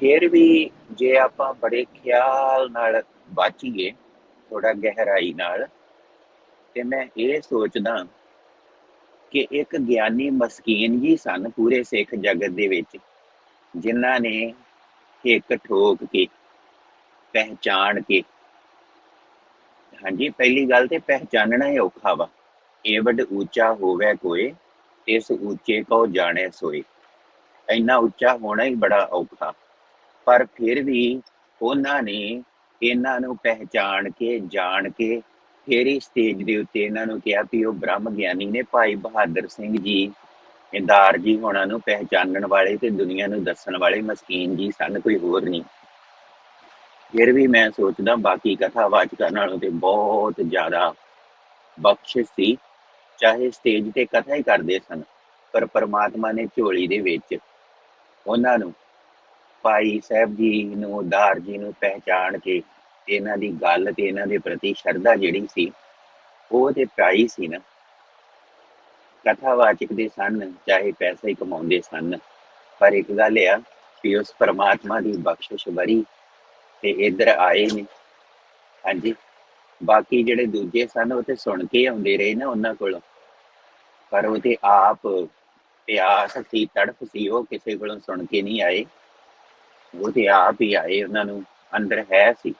ਫਿਰ ਵੀ ਜੇ ਆਪਾਂ ਬੜੇ ਖਿਆਲ ਨਾਲ ਬਾਚੀਏ ਥੋੜਾ ਗਹਿਰਾਈ ਨਾਲ, ਤੇ ਮੈਂ ਇਹ ਸੋਚਦਾ ਕਿ ਇੱਕ ਗਿਆਨੀ ਮਸਕੀਨ ਜੀ ਸਨ ਪੂਰੇ ਸਿੱਖ ਜਗਤ ਦੇ ਵਿੱਚ, ਜਿਨ੍ਹਾਂ ਨੇ ਇੱਕ ਠੋਕ ਕੇ, ਪਹਿਚਾਣ ਕੇ, ਹਾਂਜੀ, ਪਹਿਲੀ ਗੱਲ ਤੇ ਪਹਿਚਾਨਣਾ ਹੀ ਔਖਾ ਵਾ। ਇਹ ਵੱਡ ਉੱਚਾ ਹੋਵੇ ਕੋਏ ਇਸ ਉੱਚੇ ਕੋ ਜਾਣੇ ਸੋਏ। ਇੰਨਾ ਉੱਚਾ ਹੋਣਾ ਹੀ ਬੜਾ ਔਖਾ। ਪਰ ਫਿਰ ਵੀ ਉਹਨਾਂ ਨੇ ਇਹਨਾਂ ਨੂੰ ਪਹਿਚਾਣ ਕੇ, ਜਾਣ ਕੇ ਫਿਰ ਹੀ ਸਟੇਜ ਦੇ ਉੱਤੇ ਇਹਨਾਂ ਨੂੰ ਕਿਹਾ ਵੀ ਉਹ ਬ੍ਰਹਮ ਗਿਆਨੀ ਨੇ ਭਾਈ ਬਹਾਦਰ ਸਿੰਘ ਜੀ, ਇੰਦਾਰ ਜੀ ਹੋਣਾ ਨੂੰ ਪਹਿਚਾਨਣ ਵਾਲੇ ਤੇ ਦੁਨੀਆ ਨੂੰ ਦੱਸਣ ਵਾਲੇ ਮਸਕੀਨ ਜੀ ਸਨ, ਕੋਈ ਹੋਰ ਨਹੀਂ। ਫਿਰ ਵੀ ਮੈਂ ਸੋਚਦਾ ਬਾਕੀ ਕਥਾਵਾਚਕਾਂ ਨਾਲੋਂ ਤੇ ਬਹੁਤ ਜ਼ਿਆਦਾ ਬਖਸ਼ਿਸ਼ ਸੀ, ਚਾਹੇ ਸਟੇਜ ਤੇ ਕਥਾ ਹੀ ਕਰਦੇ ਸਨ, ਪਰ ਪਰਮਾਤਮਾ ਨੇ ਝੋਲੀ ਦੇ ਵਿੱਚ ਉਹਨਾਂ ਨੂੰ ਭਾਈ ਸਾਹਿਬ ਜੀ ਨੂੰ ਉਦਾਰ ਜੀ ਨੂੰ ਪਹਿਚਾਣ ਕੇ ਇਹਨਾਂ ਦੀ ਗੱਲ ਤੇ ਇਹਨਾਂ ਦੇ ਪ੍ਰਤੀ ਸ਼ਰਧਾ ਜਿਹੜੀ ਸੀ, ਉਹ ਤੇ ਪਾਈ ਸੀ ਨਾ। ਕਥਾਵਾਚਕ ਦੇ ਸਨ, ਚਾਹੇ ਪੈਸੇ ਹੀ ਕਮਾਉਂਦੇ ਸਨ, ਪਰ ਇੱਕ ਗੱਲ ਆ ਕਿ ਉਸ ਪਰਮਾਤਮਾ ਦੀ ਬਖਸ਼ਿਸ਼ ਬਰੀ ਤੇ ਇੱਧਰ ਆਏ ਨੇ। ਹਾਂਜੀ, ਬਾਕੀ ਜਿਹੜੇ ਦੂਜੇ ਸਨ, ਉਹ ਤੇ ਸੁਣ ਕੇ ਆਉਂਦੇ ਰਹੇ ਨਾ ਉਹਨਾਂ ਕੋਲੋਂ। ਪਰ ਉਹ ਤੇ ਆਪ ਪਿਆਸ ਸੀ ਤੜਫ ਸੀ, ਉਹ ਕਿਸੇ ਕੋਲੋਂ ਸੁਣ ਕੇ ਨਹੀਂ ਆਏ। ਉਹ ਤੇ ਆਪ ਹੀ ਆਏ ਉਹਨਾਂ ਨੂੰ, ਅੰਦਰ ਹੈ ਸੀ।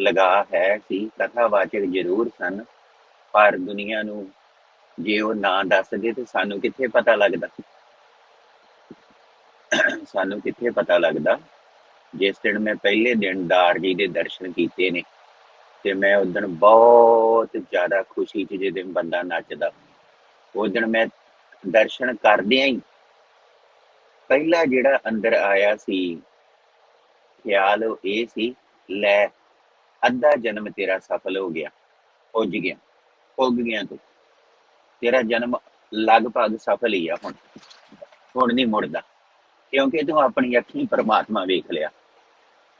ਲਗਾ ਹੈ ਸੀ ਕਥਾਵਾਚਕ ਜ਼ਰੂਰ ਸਨ, ਪਰ ਦੁਨੀਆ ਨੂੰ ਜੇ ਉਹ ਨਾ ਦੱਸਦੇ ਤੇ ਸਾਨੂੰ ਕਿੱਥੇ ਪਤਾ ਲੱਗਦਾ? ਸਾਨੂੰ ਕਿੱਥੇ ਪਤਾ ਲੱਗਦਾ? ਜਿਸ ਦਿਨ ਮੈਂ ਪਹਿਲੇ ਦਿਨ ਦਾਰ ਜੀ ਦੇ ਦਰਸ਼ਨ ਕੀਤੇ ਨੇ, ਤੇ ਮੈਂ ਉਸ ਦਿਨ ਬਹੁਤ ਜ਼ਿਆਦਾ ਖੁਸ਼ੀ ਚ ਜਿਹਦੇ ਬੰਦਾ ਨੱਚਦਾ। ਉਸ ਦਿਨ ਮੈਂ ਦਰਸ਼ਨ ਕਰਦਿਆਂ ਹੀ ਪਹਿਲਾ ਜਿਹੜਾ ਅੰਦਰ ਆਇਆ ਸੀ, ਖਿਆਲ ਇਹ ਸੀ, ਲੈ, ਅੱਧਾ ਜਨਮ ਤੇਰਾ ਸਫਲ ਹੋ ਗਿਆ ਪੁੱਜ ਗਿਆ ਪੁੱਗ ਗਿਆ ਤੂੰ। ਤੇਰਾ ਜਨਮ ਲਗਭਗ ਸਫਲ ਹੀ ਆ ਹੁਣ ਹੁਣ ਨਹੀਂ ਮੁੜਦਾ, ਕਿਉਂਕਿ ਤੂੰ ਆਪਣੀ ਅੱਖੀਂ ਪਰਮਾਤਮਾ ਵੇਖ ਲਿਆ।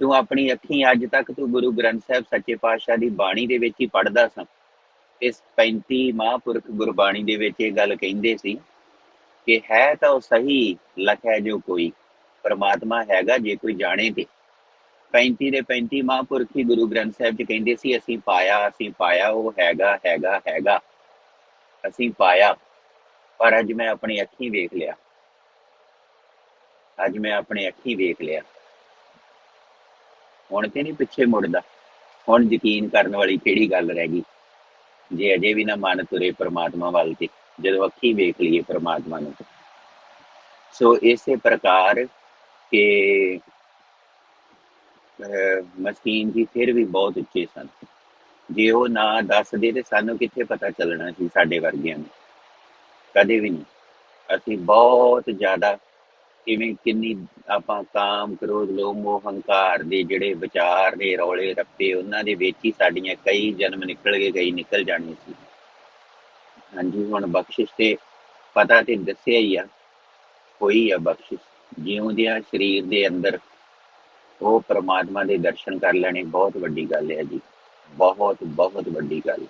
ਤੂੰ ਆਪਣੀ ਅੱਖੀਂ ਅੱਜ ਤੱਕ ਤੂੰ ਗੁਰੂ ਗ੍ਰੰਥ ਸਾਹਿਬ ਸੱਚੇ ਪਾਤਸ਼ਾਹ ਦੀ ਬਾਣੀ ਦੇ ਵਿੱਚ ਹੀ ਪੜਦਾ ਸਾਂ। ਇਸ 35 ਮਹਾਂਪੁਰਖ ਗੁਰਬਾਣੀ ਦੇ ਵਿੱਚ ਇਹ ਗੱਲ ਕਹਿੰਦੇ ਸੀ ਕਿ ਹੈ ਤਾਂ ਉਹ ਸਹੀ ਲਖ ਹੈ ਜੋ ਕੋਈ, ਪਰਮਾਤਮਾ ਹੈਗਾ ਜੇ ਕੋਈ ਜਾਣੇ ਤੇ। 35 ਦੇ 35 ਮਹਾਂਪੁਰਖ ਗੁਰੂ ਗ੍ਰੰਥ ਸਾਹਿਬ 'ਚ ਕਹਿੰਦੇ ਸੀ, ਅਸੀਂ ਪਾਇਆ ਅਸੀਂ ਪਾਇਆ, ਉਹ ਹੈਗਾ ਹੈਗਾ ਹੈਗਾ। ਅਸੀਂ ਪਾਇਆ, ਪਰ ਅੱਜ ਮੈਂ ਆਪਣੀ ਅੱਖੀਂ ਵੇਖ ਲਿਆ। ਅੱਜ ਮੈਂ ਆਪਣੀ ਅੱਖੀਂ ਵੇਖ ਲਿਆ। ਹੁਣ ਤੇ ਨਹੀਂ ਪਿੱਛੇ ਮੁੜਦਾ। ਹੁਣ ਯਕੀਨ ਕਰਨ ਵਾਲੀ ਕਿਹੜੀ ਗੱਲ ਰਹਿ ਗਈ? ਜੇ ਅਜੇ ਵੀ ਨਾ ਮਨ ਤੁਰੇ ਪ੍ਰਮਾਤਮਾ ਵੱਲ ਤੇ। ਜਦੋਂ ਅੱਖੀ ਵੇਖ ਲਈਏ ਪਰਮਾਤਮਾ ਨੂੰ ਸੋ ਇਸੇ ਪ੍ਰਕਾਰ ਕਿ ਮਸਕੀਨ ਜੀ ਫਿਰ ਵੀ ਬਹੁਤ ਉੱਚੇ ਸਨ। ਜੇ ਉਹ ਨਾ ਦੱਸਦੇ ਤੇ ਸਾਨੂੰ ਕਿੱਥੇ ਪਤਾ ਚੱਲਣਾ ਸੀ ਸਾਡੇ ਵਰਗਿਆਂ ਨੂੰ? ਕਦੇ ਵੀ ਨਹੀਂ। ਅਸੀਂ ਬਹੁਤ ਜ਼ਿਆਦਾ ਕਿਵੇਂ ਕਿੰਨੀ ਆਪਾਂ ਕਾਮ, ਕ੍ਰੋਧ, ਲੋਭ, ਮੋਹ, ਹੰਕਾਰ ਦੇ ਜਿਹੜੇ ਵਿਚਾਰ ਦੇ ਰੌਲੇ ਰੱਪੇ, ਉਹਨਾਂ ਦੇ ਵਿੱਚ ਹੀ ਸਾਡੀਆਂ ਕਈ ਜਨਮ ਨਿਕਲ ਗਏ, ਕਈ ਨਿਕਲ ਜਾਣੇ ਸੀ। ਹਾਂਜੀ, ਹੁਣ ਬਖਸ਼ਿਸ਼ ਤੇ ਪਤਾ ਤੇ ਦੱਸਿਆ ਹੀ ਆ ਕੋਈ ਆ ਬਖਸ਼ਿਸ਼। ਜਿਉਂਦਿਆਂ ਸਰੀਰ ਦੇ ਅੰਦਰ ਉਹ ਪ੍ਰਮਾਤਮਾ ਦੇ ਦਰਸ਼ਨ ਕਰ ਲੈਣੇ, ਬਹੁਤ ਵੱਡੀ ਗੱਲ ਹੈ ਜੀ। ਬਹੁਤ ਬਹੁਤ ਵੱਡੀ ਗੱਲ।